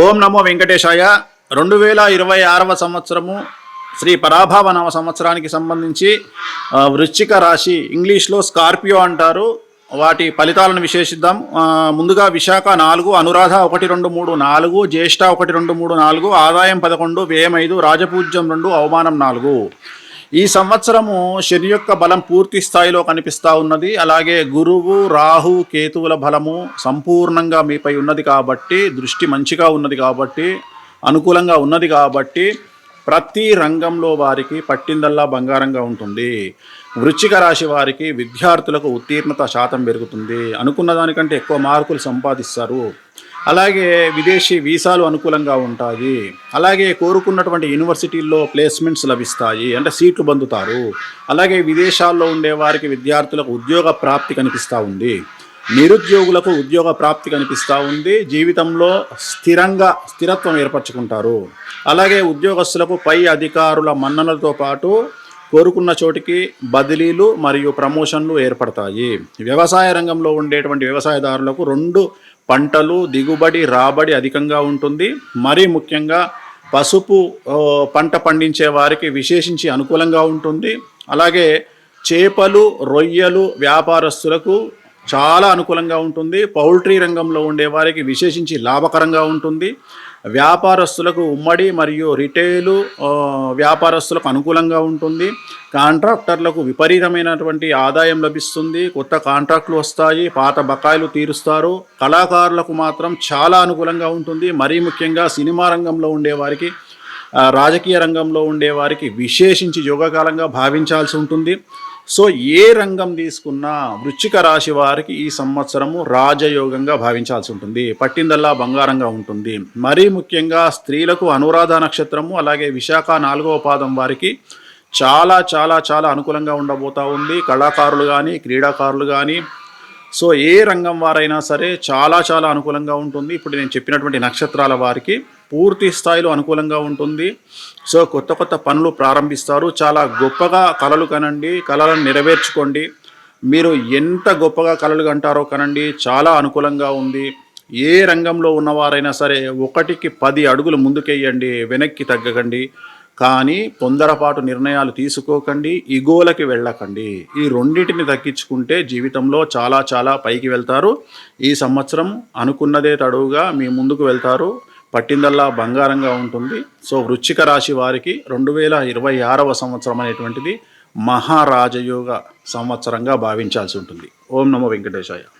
ఓం నమో వెంకటేశాయ. రెండు వేల ఇరవై ఆరవ సంవత్సరము శ్రీ పరాభావ నవ సంవత్సరానికి సంబంధించి వృశ్చిక రాశి ఇంగ్లీష్లో స్కార్పియో అంటారు. వాటి ఫలితాలను విశేషిద్దాం. ముందుగా విశాఖ నాలుగు అనురాధ ఒకటి రెండు మూడు నాలుగు జ్యేష్ఠ ఒకటి రెండు మూడు నాలుగు ఆదాయం పదకొండు వ్యయం ఐదు రాజపూజ్యం రెండు అవమానం నాలుగు. ఈ సంవత్సరము శని యొక్క బలం పూర్తి స్థాయిలో కనిపిస్తూ ఉన్నది. అలాగే గురువు రాహు కేతువుల బలము సంపూర్ణంగా మీపై ఉన్నది కాబట్టి దృష్టి మంచిగా ఉన్నది కాబట్టి అనుకూలంగా ఉన్నది కాబట్టి ప్రతి రంగంలో వారికి పట్టిందల్లా బంగారంగా ఉంటుంది. వృచ్చిక రాశి వారికి విద్యార్థులకు ఉత్తీర్ణత శాతం పెరుగుతుంది. అనుకున్న దానికంటే ఎక్కువ మార్కులు సంపాదిస్తారు. అలాగే విదేశీ వీసాలు అనుకూలంగా ఉంటాయి. అలాగే కోరుకున్నటువంటి యూనివర్సిటీల్లో ప్లేస్మెంట్స్ లభిస్తాయి. అంటే సీట్లు పొందుతారు. అలాగే విదేశాల్లో ఉండే వారికి విద్యార్థులకు ఉద్యోగ ప్రాప్తి కనిపిస్తూ ఉంది. నిరుద్యోగులకు ఉద్యోగ ప్రాప్తి కనిపిస్తూ ఉంది. జీవితంలో స్థిరంగా స్థిరత్వం ఏర్పరచుకుంటారు. అలాగే ఉద్యోగస్తులకు పై అధికారుల మన్ననలతో పాటు కోరుకున్న చోటికి బదిలీలు మరియు ప్రమోషన్లు ఏర్పడతాయి. వ్యవసాయ రంగంలో ఉండేటువంటి వ్యవసాయదారులకు రెండు పంటలు దిగుబడి రాబడి అధికంగా ఉంటుంది. మరీ ముఖ్యంగా పసుపు పంట పండించే వారికి విశేషించి అనుకూలంగా ఉంటుంది. అలాగే చేపలు రొయ్యలు వ్యాపారస్తులకు చాలా అనుకూలంగా ఉంటుంది. పౌల్ట్రీ రంగంలో ఉండే వారికి విశేషించి లాభకరంగా ఉంటుంది. వ్యాపారస్తులకు ఉమ్మడి మరియు రిటైలు వ్యాపారస్తులకు అనుకూలంగా ఉంటుంది. కాంట్రాక్టర్లకు విపరీతమైనటువంటి ఆదాయం లభిస్తుంది. కొత్త కాంట్రాక్టులు వస్తాయి పాత బకాయిలు తీరుస్తారు. కళాకారులకు మాత్రం చాలా అనుకూలంగా ఉంటుంది. మరీ ముఖ్యంగా సినిమా రంగంలో ఉండేవారికి రాజకీయ రంగంలో ఉండే వారికి విశేషించి యోగకాలంగా భావించాల్సి ఉంటుంది. సో ఏ రంగం తీసుకున్నా వృశ్చిక రాశి వారికి ఈ సంవత్సరము రాజయోగంగా భావించాల్సి ఉంటుంది. పట్టిందల్లా బంగారంగా ఉంటుంది. మరీ ముఖ్యంగా స్త్రీలకు అనురాధ నక్షత్రము అలాగే విశాఖ నాలుగవ పాదం వారికి చాలా చాలా చాలా అనుకూలంగా ఉండబోతా ఉంది. కళాకారులు కానీ క్రీడాకారులు కానీ సో ఏ రంగం వారైనా సరే చాలా చాలా అనుకూలంగా ఉంటుంది. ఇప్పుడు నేను చెప్పినటువంటి నక్షత్రాల వారికి పూర్తి స్థాయిలో అనుకూలంగా ఉంటుంది. సో కొత్త కొత్త పనులు ప్రారంభిస్తారు. చాలా గొప్పగా కళలు కనండి. కళలను నెరవేర్చుకోండి. మీరు ఎంత గొప్పగా కళలు కంటారో కనండి. చాలా అనుకూలంగా ఉంది. ఏ రంగంలో ఉన్నవారైనా సరే ఒకటికి పది అడుగులు ముందుకెయ్యండి. వెనక్కి తగ్గకండి. కానీ తొందరపాటు నిర్ణయాలు తీసుకోకండి. ఇగోలకి వెళ్ళకండి. ఈ రెండింటిని తగ్గించుకుంటే జీవితంలో చాలా చాలా పైకి వెళ్తారు. ఈ సంవత్సరం అనుకున్నదే తడువుగా మీ ముందుకు వెళ్తారు. పట్టిందల్లా బంగారంగా ఉంటుంది. సో వృశ్చిక రాశి వారికి రెండు వేల ఇరవై ఆరవ సంవత్సరం అనేటువంటిది మహారాజయోగ సంవత్సరంగా భావించాల్సి ఉంటుంది. ఓం నమో వెంకటేశాయ.